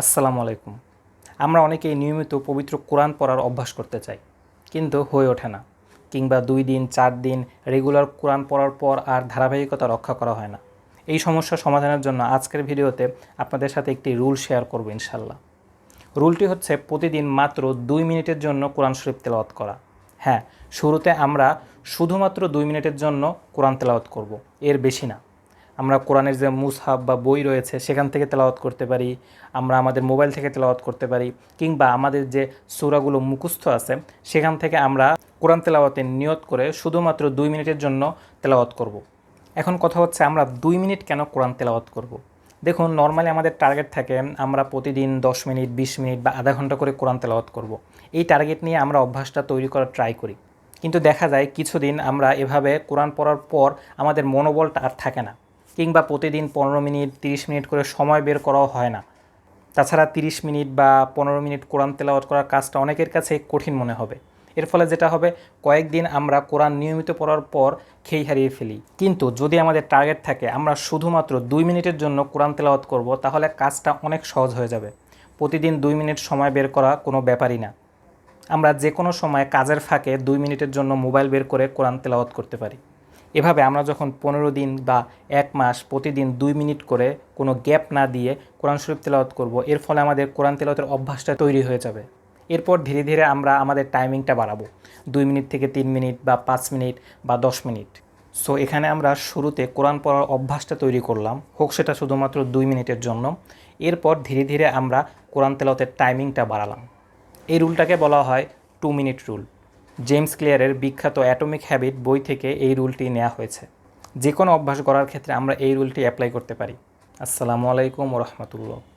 আসসালামু আলাইকুম। আমরা অনেকেই নিয়মিত পবিত্র কোরআন পড়ার অভ্যাস করতে চাই, কিন্তু হয়ে ওঠে না, কিংবা দুই দিন, চার দিন রেগুলার কোরআন পড়ার পর আর ধারাবাহিকতা রক্ষা করা হয় না। এই সমস্যা সমাধানের জন্য আজকের ভিডিওতে আপনাদের সাথে একটি রুল শেয়ার করব ইনশাল্লাহ রুলটি হচ্ছে প্রতিদিন মাত্র দুই মিনিটের জন্য কোরআন শরীফ তেলাওয়াত করা। হ্যাঁ শুরুতে আমরা শুধুমাত্র দুই মিনিটের জন্য কোরআন তেলাওয়াত করব, এর বেশি না। আমরা কোরআনের যে মুসহাব বা বই রয়েছে, সেখান থেকে তেলাওয়াত করতে পারি, আমরা আমাদের মোবাইল থেকে তেলাওয়াত করতে পারি, কিংবা আমাদের যে সূরাগুলো মুখস্থ আছে, সেখান থেকে আমরা কোরআন তেলাওয়াতের নিয়ত করে শুধুমাত্র দুই মিনিটের জন্য তেলাওয়াত করব। এখন কথা হচ্ছে আমরা দুই মিনিট কেন কোরআন তেলাওয়াত করব। দেখুন, নর্মালি আমাদের টার্গেট থাকে আমরা প্রতিদিন দশ মিনিট, বিশ মিনিট বা আধা ঘণ্টা করে কোরআন তেলাওয়াত করব। এই টার্গেট নিয়ে আমরা অভ্যাসটা তৈরি করার ট্রাই করি কিন্তু দেখা যায় কিছুদিন আমরা এভাবে কোরআন পড়ার পর আমাদের মনোবলটা আর থাকে না কিংবা প্রতিদিন পনেরো মিনিট, তিরিশ মিনিট করে সময় বের করাও হয় না। তাছাড়া তিরিশ মিনিট বা পনেরো মিনিট কোরআন তেলাওয়াত করার কাজটা অনেকের কাছে কঠিন মনে হবে। এর ফলে যেটা হবে, কয়েকদিন আমরা কোরআন নিয়মিত পড়ার পর খেই হারিয়ে ফেলি। কিন্তু যদি আমাদের টার্গেট থাকে, আমরা শুধুমাত্র দুই মিনিটের জন্য কোরআন তেলাওয়াত করব, তাহলে কাজটা অনেক সহজ হয়ে যাবে। প্রতিদিন দুই মিনিট সময় বের করা কোনো ব্যাপারই না। আমরা যে কোনো সময় কাজের ফাঁকে দুই মিনিটের জন্য মোবাইল বের করে কোরআন তেলাওয়াত করতে পারি। এভাবে আমরা যখন পনেরো দিন বা এক মাস প্রতিদিন দুই মিনিট করে কোনো গ্যাপ না দিয়ে কোরআন শরীফ তেলাওয়াত করব, এর ফলে আমাদের কোরআন তেলাওয়াতের অভ্যাসটা তৈরি হয়ে যাবে। এরপর ধীরে ধীরে আমরা আমাদের টাইমিংটা বাড়াবো, দুই মিনিট থেকে তিন মিনিট বা পাঁচ মিনিট বা দশ মিনিট। সো, এখানে আমরা শুরুতে কোরআন পড়ার অভ্যাসটা তৈরি করলাম, হোক সেটা শুধুমাত্র দুই মিনিটের জন্য। এরপর ধীরে ধীরে আমরা কোরআন তেলাওয়াতের টাইমিংটা বাড়ালাম। এই রুলটাকে বলা হয় টু মিনিট রুল। জেমস ক্লিয়ারের বিখ্যাত অ্যাটমিক হ্যাবিট বই থেকে এই রুলটি নেওয়া হয়েছে। যে কোনো অভ্যাস করার ক্ষেত্রে আমরা এই রুলটি অ্যাপ্লাই করতে পারি। আসসালামু আলাইকুম রহমতুল্লাহ।